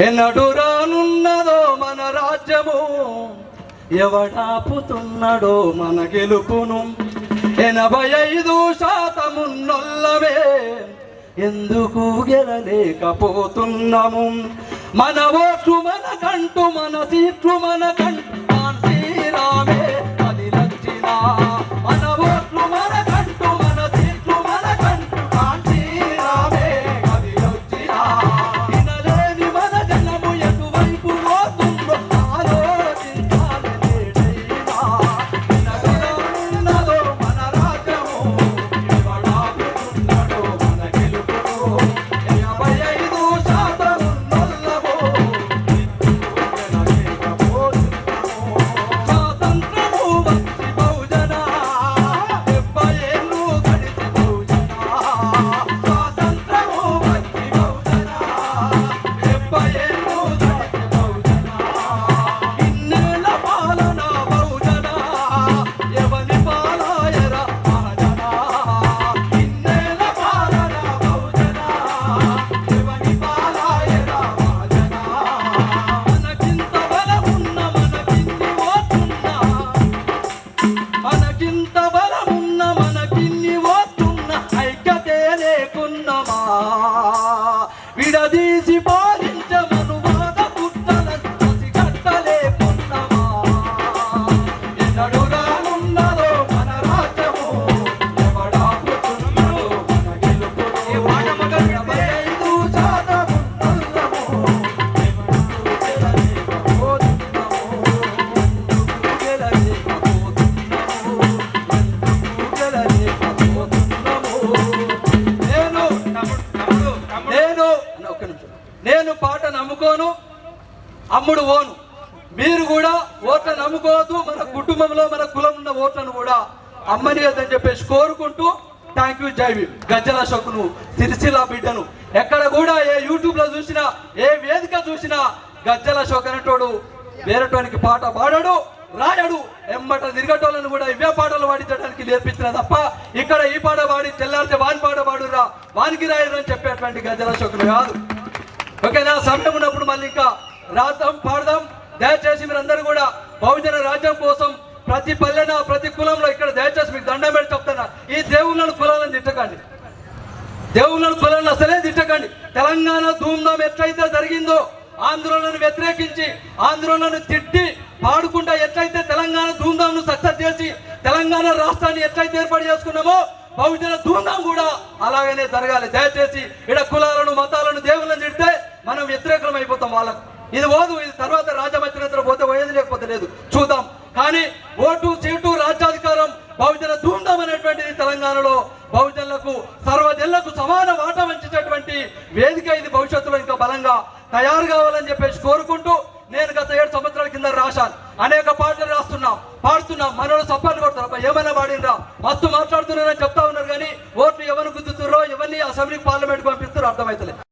ఎన్నడు రానున్నదో మన రాజ్యము. ఎవడాపుతున్నాడో మన గెలుపును. ఎనభై ఐదు శాతమున్నొల్లవే ఎందుకు గెలలేకపోతున్నాము? మన ఓట్లు మనకంటూ మన సీట్లు మనకంటూ నేను ఒక్క నిమిషం. నేను పాట నమ్ముకోను అమ్ముడు ఓను. మీరు కూడా ఓట్లను నమ్ముకోవద్దు మన కుటుంబంలో మన కులం ఉన్న ఓట్లను కూడా అమ్మనియదని చెప్పేసి కోరుకుంటూ థ్యాంక్ యూ జైవి గజ్జల అశోకును సిరిసిల బిడ్డను. ఎక్కడ కూడా ఏ యూట్యూబ్లో చూసినా ఏ వేదిక చూసినా గజ్జల షోక్ అనేటోడు వేరేటోనికి పాట పాడాడు. రాయడు ఎంబట తిరగటోళ్ళను కూడా ఇవే పాటలు పాడించడానికి నేర్పించిన తప్ప ఇక్కడ ఈ పాట పాడి తెల్లారితే వాని పాట పాడురా వానికి రాయరు అని చెప్పేటువంటి గజ్జల అశోకులు కాదు. ఓకేనా? సమయం ఉన్నప్పుడు మళ్ళీ ఇంకా రాద్దాం పాడదాం. దయచేసి మీరందరూ కూడా బహుజన రాజ్యం కోసం ప్రతి పల్లెన ప్రతి కులంలో ఇక్కడ దయచేసి మీకు దండం పెట్టి చెప్తున్నా. ఈ దేవుళ్ళను కులాలను తిట్టకండి. దేవుళ్ళను కులాలను అసలే తిట్టకండి. తెలంగాణ ధూమ్ధాం ఎట్లయితే జరిగిందో ఆందోళనను వ్యతిరేకించి ఆందోళనను తిట్టి పాడుకుంటా ఎట్లయితే తెలంగాణ ధూమ్ధాంను సక్సెస్ చేసి తెలంగాణ రాష్ట్రాన్ని ఎట్లయితే ఏర్పాటు చేసుకున్నామో బహుజన ధూమ్ధాం కూడా అలాగనే జరగాలి. దయచేసి ఇడ కులాలను మతాలను దేవుళ్ళని తిడితే మనం వ్యతిరేకం అయిపోతాం వాళ్ళకు. ఇది పోదు ఇది తర్వాత రాజమత్రినేతలు పోతే పోయేది లేకపోతే లేదు. చూద్దాం. కానీ ఓటు సీటు రాజ్యాధికారం బహుజన ధూమ్ధాం అనేటువంటిది తెలంగాణలో బహుజనులకు సర్వజనులకు సమాన వాటా వంచేటటువంటి వేదిక ఇది భవిష్యత్తులో ఇంకా బలంగా తయారు కావాలని చెప్పేసి కోరుకుంటూ నేను గత ఏడు సంవత్సరాల కింద రాశాను. అనేక పాటలు రాస్తున్నాం పాడుతున్నాం మనలో సపాలు కొడతారు ఏమైనా పాడినరా మస్తు మాట్లాడుతున్నారని చెప్తా ఉన్నారు కానీ ఓట్లు ఎవరు గుద్దుతుర్రో ఎవరిని అసెంబ్లీ పార్లమెంట్ పంపిస్తారో అర్థమైతలే